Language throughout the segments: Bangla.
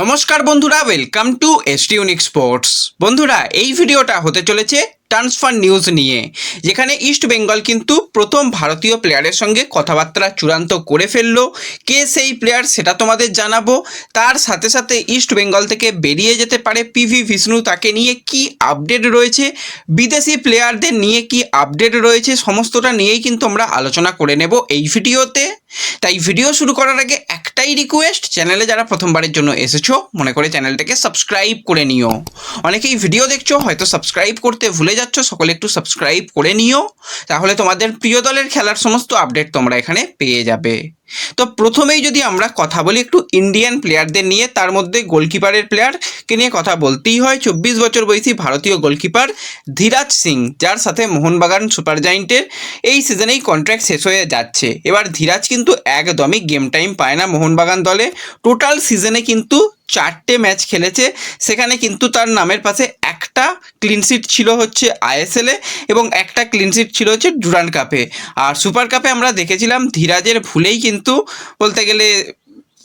নমস্কার বন্ধুরা welcome to S unique sports বন্ধুরা, এই ভিডিওটা হতে চলেছে ট্রান্সফার নিউজ নিয়ে, যেখানে ইস্ট বেঙ্গল কিন্তু প্রথম ভারতীয় প্লেয়ারের সঙ্গে কথাবার্তা চূড়ান্ত করে ফেলল। কে সেই প্লেয়ার সেটা তোমাদের জানাব। তার সাথে সাথে ইস্ট বেঙ্গল থেকে বেরিয়ে যেতে পারে পিভি বিষ্ণু তাকে নিয়ে কি আপডেট রয়েছে, বিদেশি প্লেয়ারদের নিয়ে কি আপডেট রয়েছে, সমস্তটা নিয়েই কিন্তু আমরা আলোচনা করে নেব এই ভিডিওতে। তাই ভিডিও শুরু করার আগে একটাই রিকোয়েস্ট চ্যানেলে যারা প্রথমবারের জন্য এসেছ, মনে করে চ্যানেলটাকে সাবস্ক্রাইব করে নিও। অনেকেই ভিডিও দেখছ, হয়তো সাবস্ক্রাইব করতে ভুলে যাচ্ছ, সকলে একটু সাবস্ক্রাইব করে নিও। তাহলে তোমাদের প্রিয় দলের খেলার সমস্ত আপডেট তোমরা এখানে পেয়ে যাবে। তো প্রথমেই যদি আমরা কথা বলি একটু ইন্ডিয়ান প্লেয়ারদের নিয়ে, তার মধ্যে গোলকিপারের প্লেয়ারকে নিয়ে কথা বলতেই হয়। চব্বিশ বছর বয়সী ভারতীয় গোলকিপার ধীরাজ সিং, যার সাথে মোহনবাগান সুপার জায়েন্টের এই সিজনেই কন্ট্র্যাক্ট শেষ হয়ে যাচ্ছে। এবার ধীরাজ কিন্তু একদমই গেম টাইম পায় না মোহনবাগান দলে। টোটাল সিজনে কিন্তু চারটে ম্যাচ খেলেছে। সেখানে কিন্তু তার নামের পাশে একটা ক্লিনশিট ছিল হচ্ছে আইএসএলে এবং একটা ক্লিনশিট ছিল হচ্ছে ডুরান কাপে। আর সুপার কাপে আমরা দেখেছিলাম ধীরাজের ভুলেই কিন্তু বলতে গেলে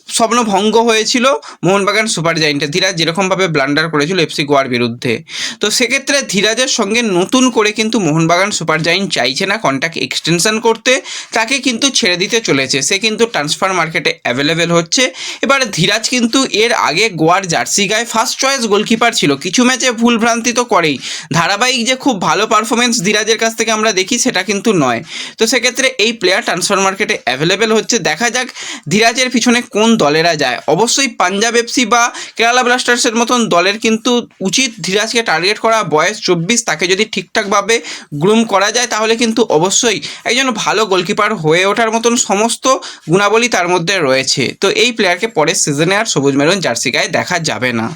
স্বপ্নভঙ্গ হয়েছিল মোহনবাগান সুপার জায়েন্টে। ধীরাজ যেরকমভাবে ব্লান্ডার করেছিল এফসি গোয়ার বিরুদ্ধে। তো সেক্ষেত্রে ধীরাজের সঙ্গে নতুন করে কিন্তু মোহনবাগান সুপার জায়েন্ট চাইছে না কন্ট্যাক্ট এক্সটেনশন করতে। তাকে কিন্তু ছেড়ে দিতে চলেছে। সে কিন্তু ট্রান্সফার মার্কেটে অ্যাভেলেবেল হচ্ছে। এবার ধীরাজ কিন্তু এর আগে গোয়ার জার্সি গায়ে ফার্স্ট চয়েস গোলকিপার ছিল। কিছু ম্যাচে ভুলভ্রান্তি তো করেই। ধারাবাহিক যে খুব ভালো পারফরমেন্স ধীরাজের কাছ থেকে আমরা দেখি, সেটা কিন্তু নয়। তো সেক্ষেত্রে এই প্লেয়ার ট্রান্সফার মার্কেটে অ্যাভেলেবেল হচ্ছে। দেখা যাক ধীরাজের পিছনে কোন দলেরা যায়। অবশ্যই পাঞ্জাব এফসি বা কেরালা ব্লাস্টার্সের মতন দলের কিন্তু উচিত ধীরাজকে টার্গেট করা। বয়স চব্বিশ, তাকে যদি ঠিকঠাকভাবে গ্রুম করা যায়, তাহলে কিন্তু অবশ্যই একজন ভালো গোলকিপার হয়ে ওঠার মতন সমস্ত গুণাবলী তার মধ্যে রয়েছে। তো এই প্লেয়ারকে পরের সিজনে আর সবুজ মেরুন জার্সি গায়ে দেখা যাবে না।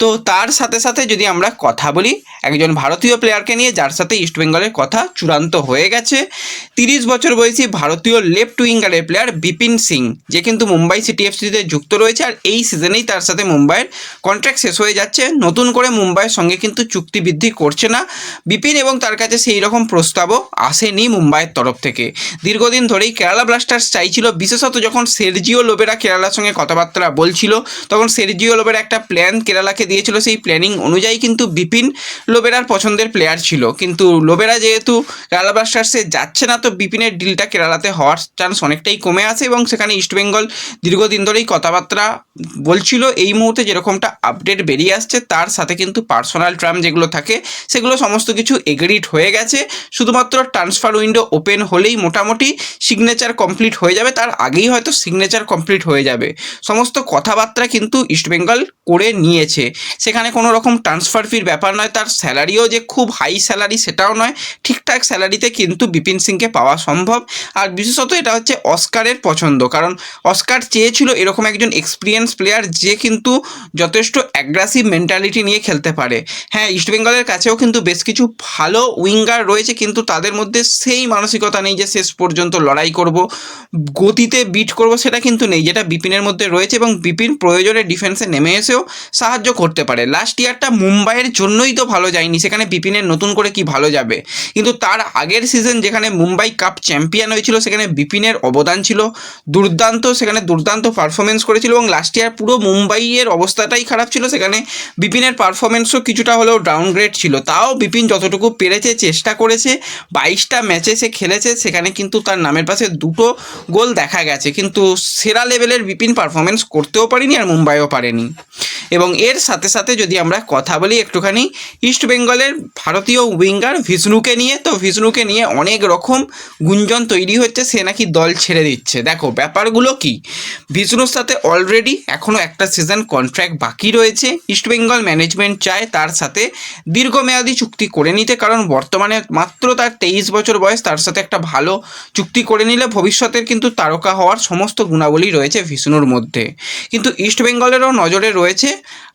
তো তার সাথে সাথে যদি আমরা কথা বলি, একজন ভারতীয় প্লেয়ারকে নিয়ে যার সাথে ইস্টবেঙ্গলের কথা চূড়ান্ত হয়ে গেছে, তিরিশ বছর বয়সী ভারতীয় লেফট উইঙ্গারের প্লেয়ার বিপিন সিং, যে কিন্তু মুম্বাই সিটি এফসিতে যুক্ত রয়েছে আর এই সিজনেই তার সাথে মুম্বাইয়ের কন্ট্রাক্ট শেষ হয়ে যাচ্ছে। নতুন করে মুম্বাইয়ের সঙ্গে কিন্তু চুক্তি বৃদ্ধি করছে না। বিপিন এবং তার কাছে সেই রকম প্রস্তাবও আসেনি মুম্বাইয়ের তরফ থেকে। দীর্ঘদিন ধরেই কেরালা ব্লাস্টার্স চাইছিল, বিশেষত যখন সেরজিও লোবেরা কেরালার সঙ্গে কথাবার্তা বলছিল, তখন সেরজিও লোবেরা একটা প্ল্যান কেরালাকে দিয়েছিল সেই প্ল্যানিং অনুযায়ী কিন্তু বিপিন লোবেরার পছন্দের প্লেয়ার ছিল। কিন্তু লোবেরা যেহেতু কেরালা ব্লাস্টার্সে যাচ্ছে না, তো বিপিনের ডিলটা কেরালাতে হওয়ার চান্স অনেকটাই কমে আছে এবং সেখানে ইস্টবেঙ্গল দীর্ঘদিন ধরেই কথাবার্তা বলছিল। এই মুহূর্তে যেরকমটা আপডেট বেরিয়ে আসছে, তার সাথে কিন্তু পার্সোনাল ট্রাম যেগুলো থাকে, সেগুলো সমস্ত কিছু এগ্রিড হয়ে গেছে। শুধুমাত্র ট্রান্সফার উইন্ডো ওপেন হলেই মোটামুটি সিগনেচার কমপ্লিট হয়ে যাবে। তার আগেই হয়তো সিগনেচার কমপ্লিট হয়ে যাবে। সমস্ত কথাবার্তা কিন্তু ইস্টবেঙ্গল করে নিয়েছে। সেখানে কোনো রকম ট্রান্সফার ফির ব্যাপার নয়, তার স্যালারিও যে খুব হাই স্যালারি সেটাও নয়। ঠিকঠাক স্যালারিতে কিন্তু বিপিন সিংকে পাওয়া সম্ভব। আর বিশেষত এটা হচ্ছে অস্কারের পছন্দ, কারণ অস্কার চেয়েছিল এরকম একজন এক্সপিরিয়েন্স প্লেয়ার যে কিন্তু যথেষ্ট অ্যাগ্রাসিভ মেন্টালিটি নিয়ে খেলতে পারে। হ্যাঁ ইস্টবেঙ্গলের কাছেও কিন্তু বেশ কিছু ভালো উইঙ্গার রয়েছে, কিন্তু তাদের মধ্যে সেই মানসিকতা নেই যে শেষ পর্যন্ত লড়াই করব, গতিতে বিট করব, সেটা কিন্তু নেই, যেটা বিপিনের মধ্যে রয়েছে এবং বিপিন প্রয়োজনে ডিফেন্সে নেমে এসেও সাহায্য করতে পারে। লাস্ট ইয়ারটা মুম্বাইয়ের জন্যই তো ভালো যায়নি। সেখানে বিপিনের নতুন করে কি ভালো যাবে? কিন্তু তার আগের সিজন যেখানে মুম্বাই কাপ চ্যাম্পিয়ন হয়েছিল, সেখানে বিপিনের অবদান ছিল। দুর্দান্ত, সেখানে দুর্দান্ত পারফরমেন্স করেছিল এবং লাস্ট ইয়ার পুরো মুম্বাইয়ের অবস্থাটাই খারাপ ছিল। সেখানে বিপিনের পারফরমেন্সও কিছুটা হলেও ডাউনগ্রেড ছিল। তাও বিপিন যতটুকু পেরেছে, চেষ্টা করেছে, বাইশটা ম্যাচে সে খেলেছে, সেখানে কিন্তু তার নামের পাশে দুটো গোল দেখা গেছে। কিন্তু সেরা লেভেলের বিপিন পারফরমেন্স করতেও পারেনি আর মুম্বাইও পারেনি। এবং এর সাথে সাথে যদি আমরা কথা বলি একটুখানি ইস্ট বেঙ্গলের ভারতীয় উইঙ্গার ভিষ্ণুকে নিয়ে, তো ভিষ্ণুকে নিয়ে অনেক রকম গুঞ্জন তৈরি হচ্ছে, সে নাকি দল ছেড়ে দিচ্ছে। দেখো, ব্যাপারগুলো কি? ভিষ্ণুর সাথে অলরেডি এখনও একটা সিজন কন্ট্রাক্ট বাকি রয়েছে ইস্ট বেঙ্গল ম্যানেজমেন্ট চায় তার সাথে দীর্ঘমেয়াদী চুক্তি করে নিতে, কারণ বর্তমানে মাত্র তার তেইশ বছর বয়স, তার সাথে একটা ভালো চুক্তি করে নিলে ভবিষ্যতের কিন্তু তারকা হওয়ার সমস্ত গুণাবলী রয়েছে ভিষ্ণুর মধ্যে। কিন্তু ইস্ট বেঙ্গলেরও নজরে রয়েছে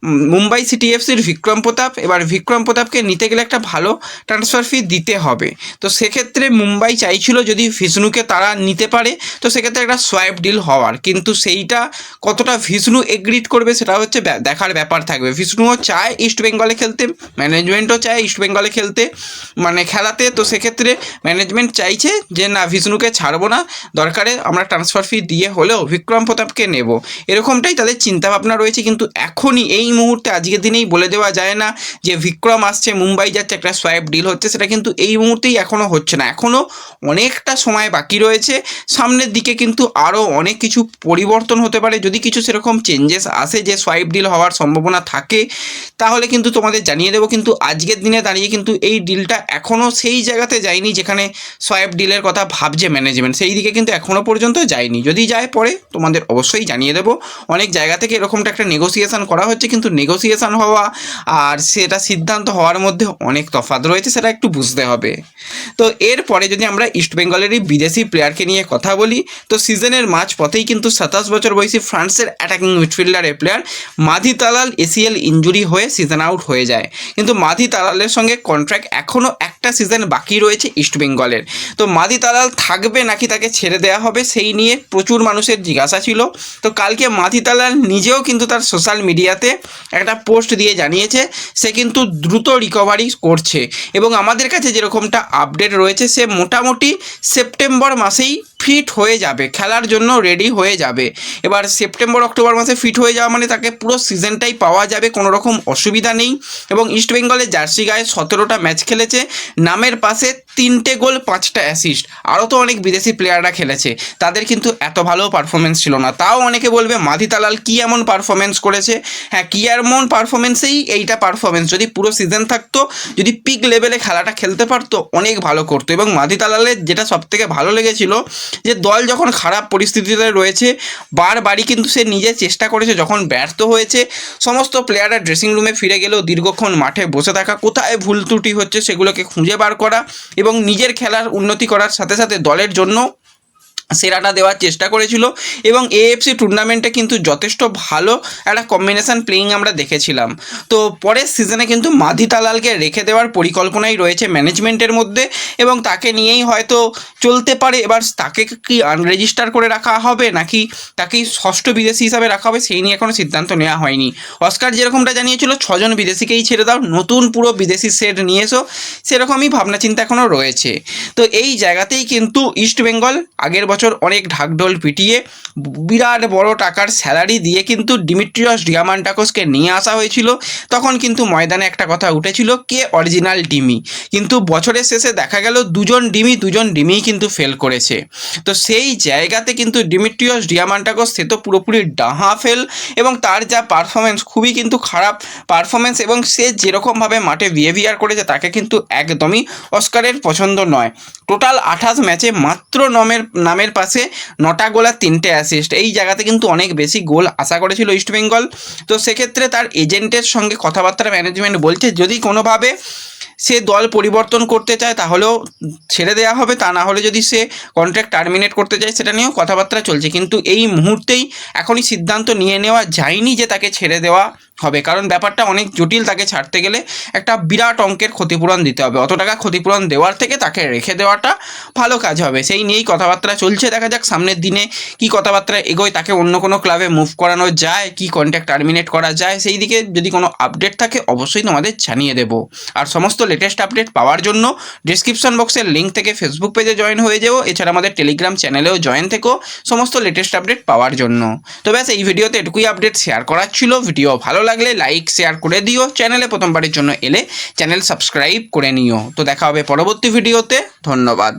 মুম্বাই সিটি এফসির বিক্রম প্রতাপ, এবার বিক্রম প্রতাপকে নিতে গেলে একটা ভালো ট্রান্সফার ফি দিতে হবে। তো সেক্ষেত্রে মুম্বাই চাইছিল যদি ভিষ্ণুকে তারা নিতে পারে, তো সেক্ষেত্রে একটা সোয়াইপ ডিল হওয়ার। কিন্তু সেইটা কতটা ভিষ্ণু এগ্রিড করবে সেটা হচ্ছে দেখার ব্যাপার থাকবে। ভিষ্ণুও চায় ইস্ট বেঙ্গলে খেলতে ম্যানেজমেন্টও চায় ইস্ট বেঙ্গলে খেলতে মানে খেলাতে। তো সেক্ষেত্রে ম্যানেজমেন্ট চাইছে যে, না, ভিষ্ণুকে ছাড়বো না। দরকারে আমরা ট্রান্সফার ফি দিয়ে হলেও বিক্রম প্রতাপকে নেব। এরকমটাই তাদের চিন্তাভাবনা রয়েছে। কিন্তু এখনই এই মুহূর্তে আজকের দিনেই বলে দেওয়া যায় না যে বিক্রম আসছে মুম্বাই যাচ্ছে একটা সোয়াইপ ডিল হচ্ছে, সেটা কিন্তু এই মুহূর্তেই এখনও হচ্ছে না। এখনও অনেকটা সময় বাকি রয়েছে। সামনের দিকে কিন্তু আরও অনেক কিছু পরিবর্তন হতে পারে। যদি কিছু সেরকম চেঞ্জেস আসে যে সোয়াইপ ডিল হওয়ার সম্ভাবনা থাকে, তাহলে কিন্তু তোমাদের জানিয়ে দেবো। কিন্তু আজকের দিনে দাঁড়িয়ে কিন্তু এই ডিলটা এখনও সেই জায়গাতে যায়নি যেখানে সোয়াইপ ডিলের কথা ভাবছে ম্যানেজমেন্ট সেই দিকে কিন্তু এখনও পর্যন্ত যায়নি। যদি যায় পরে তোমাদের অবশ্যই জানিয়ে দেবো। অনেক জায়গা থেকে এরকমটা একটা নেগোসিয়েশন করা হচ্ছে, কিন্তু নেগোসিয়েশন হওয়া আর সেটা সিদ্ধান্ত হওয়ার মধ্যে অনেক তফাৎ রয়েছে, সেটা একটু বুঝতে হবে। তো এরপরে যদি আমরা ইস্ট বেঙ্গলেরই বিদেশি প্লেয়ারকে নিয়ে কথা বলি, তো সিজনের মাঝ পথেই কিন্তু সাতাশ বছর বয়সী ফ্রান্সের attacking মিডফিল্ডারের player Mahdi Talal ACL injury হয়ে সিজন আউট হয়ে যায়। কিন্তু মাধি তালালের সঙ্গে কন্ট্রাক্ট এখনও একটা সিজন বাকি রয়েছে ইস্ট বেঙ্গলের তো মাধি তালাল থাকবে নাকি তাকে ছেড়ে দেওয়া হবে সেই নিয়ে প্রচুর মানুষের জিজ্ঞাসা ছিল। তো কালকে মাধি তালাল নিজেও কিন্তু তার সোশ্যাল মিডিয়াতে একটা পোস্ট দিয়ে জানিয়েছে, সে কিন্তু দ্রুত রিকভারি করছে। এবং আমাদের কাছে যেরকমটা আপডেট রয়েছে, সে মোটামুটি সেপ্টেম্বর মাসেই ফিট হয়ে যাবে, খেলার জন্য রেডি হয়ে যাবে। এবার সেপ্টেম্বর অক্টোবর মাসে ফিট হয়ে যাওয়া মানে তাকে পুরো সিজনটাই পাওয়া যাবে, কোনো রকম অসুবিধা নেই। এবং ইস্ট বেঙ্গলের জার্সি গায়ে সতেরোটা ম্যাচ খেলেছে, নামের পাশে তিনটে গোল, পাঁচটা অ্যাসিস্ট আরও তো অনেক বিদেশি প্লেয়াররা খেলেছে, তাদের কিন্তু এত ভালো পারফরমেন্স ছিল না। তাও অনেকে বলবে, মাধি তালাল কী এমন পারফরমেন্স করেছে? হ্যাঁ কী এমন পারফরমেন্সেই এইটা পারফরমেন্স যদি পুরো সিজন থাকতো, যদি পিক লেভেলে খেলাটা খেলতে পারতো, অনেক ভালো করতো। এবং মাধি তালালের যেটা সবথেকে ভালো লেগেছিল যে দল যখন খারাপ পরিস্থিতিতে রয়েছে, বারবারই কিন্তু সে নিজে চেষ্টা করেছে যখন ব্যর্থ হয়েছে, সমস্ত প্লেয়াররা ড্রেসিং রুমে ফিরে গেলেও দীর্ঘক্ষণ মাঠে বসে থাকা, কোথায় ভুল ত্রুটি হচ্ছে সেগুলোকে খুঁজে বার করা এবং নিজের খেলার উন্নতি করার সাথে সাথে দলের জন্য সেরাটা দেওয়ার চেষ্টা করেছিল এবং এএফসি টুর্নামেন্টে কিন্তু যথেষ্ট ভালো একটা কম্বিনেশান প্লেয়িং আমরা দেখেছিলাম। তো পরের সিজনে কিন্তু মাধি তালালকে রেখে দেওয়ার পরিকল্পনাই রয়েছে ম্যানেজমেন্টের মধ্যে এবং তাকে নিয়েই হয়তো চলতে পারে। এবার তাকে কি আনরেজিস্টার করে রাখা হবে নাকি তাকেই ষষ্ঠ বিদেশি হিসাবে রাখা হবে সেই নিয়ে এখনও সিদ্ধান্ত নেওয়া হয়নি। অস্কার যেরকমটা জানিয়েছিল, ছজন বিদেশিকেই ছেড়ে দাও, নতুন পুরো বিদেশি সেট নিয়ে এসো, সেরকমই ভাবনা চিন্তা এখনও রয়েছে। তো এই জায়গাতেই কিন্তু ইস্ট বেঙ্গল আগের বছর অনেক ঢাকঢোল পিটিয়ে বিরাট বড় টাকার স্যালারি দিয়ে কিন্তু ডিমিট্রিয়স ডিয়ামান্টাকোসকে নিয়ে আসা হয়েছিল। তখন কিন্তু ময়দানে একটা কথা উঠেছিল, কে অরিজিনাল ডিমি? কিন্তু বছরের শেষে দেখা গেল দুজন ডিমি, দুজন ডিমিই কিন্তু ফেল করেছে। তো সেই জায়গাতে কিন্তু ডিমিট্রিয়স ডিয়ামান্টাকোস সে তো পুরোপুরি ডাহা ফেল এবং তার যা পারফরমেন্স খুবই কিন্তু খারাপ পারফরমেন্স এবং সে যেরকমভাবে মাঠে বিহেভিয়ার করেছে তাকে কিন্তু একদমই অস্কারের পছন্দ নয়। টোটাল আঠাশ ম্যাচে মাত্র নমের নামের পাশে নটা গোল আর তিনটে অ্যাসিস্ট এই জায়গাতে কিন্তু অনেক বেশি গোল আশা করেছিল ইস্টবেঙ্গল তো সেক্ষেত্রে তার এজেন্টের সঙ্গে কথাবার্তা ম্যানেজমেন্ট বলছে, যদি কোনোভাবে সে দল পরিবর্তন করতে চায়, তাহলেও ছেড়ে দেওয়া হবে। তা না হলে যদি সে কন্ট্রাক্ট টার্মিনেট করতে চায়, সেটা নিয়েও কথাবার্তা চলছে। কিন্তু এই মুহূর্তেই এখনই সিদ্ধান্ত নিয়ে নেওয়া যায়নি যে তাকে ছেড়ে দেওয়া হবে। কারণ ব্যাপারটা অনেক জটিল তাকে ছাড়তে গেলে একটা বিরাট অঙ্কের ক্ষতিপূরণ দিতে হবে। অত টাকা ক্ষতিপূরণ দেওয়ার থেকে তাকে রেখে দেওয়াটা ভালো কাজ হবে। সেই নিয়েই কথাবার্তা চলছে। দেখা যাক সামনের দিনে কি কথাবার্তা এগোয়। তাকে অন্য কোনো ক্লাবে মুভ করানো যায়, কি কন্ট্যাক্ট টার্মিনেট করা যায়, সেই দিকে যদি কোনো আপডেট থাকে, অবশ্যই তোমাদের জানিয়ে দেব। আর সমস্ত লেটেস্ট আপডেট পাওয়ার জন্য ডিসক্রিপশন বক্সের লিঙ্ক থেকে ফেসবুক পেজে জয়েন হয়ে যাও। এছাড়া আমাদের টেলিগ্রাম চ্যানেলেও জয়েন থেকো সমস্ত লেটেস্ট আপডেট পাওয়ার জন্য। তো ব্যাস, এই ভিডিওতে এটুকুই আপডেট শেয়ার করার ছিল। ভিডিও ভালো লাগলে লাইক শেয়ার করে দিও। চ্যানেলে প্রথমবারের জন্য এলে চ্যানেল সাবস্ক্রাইব করে নিও। তো দেখা হবে পরবর্তী ভিডিওতে ধন্যবাদ।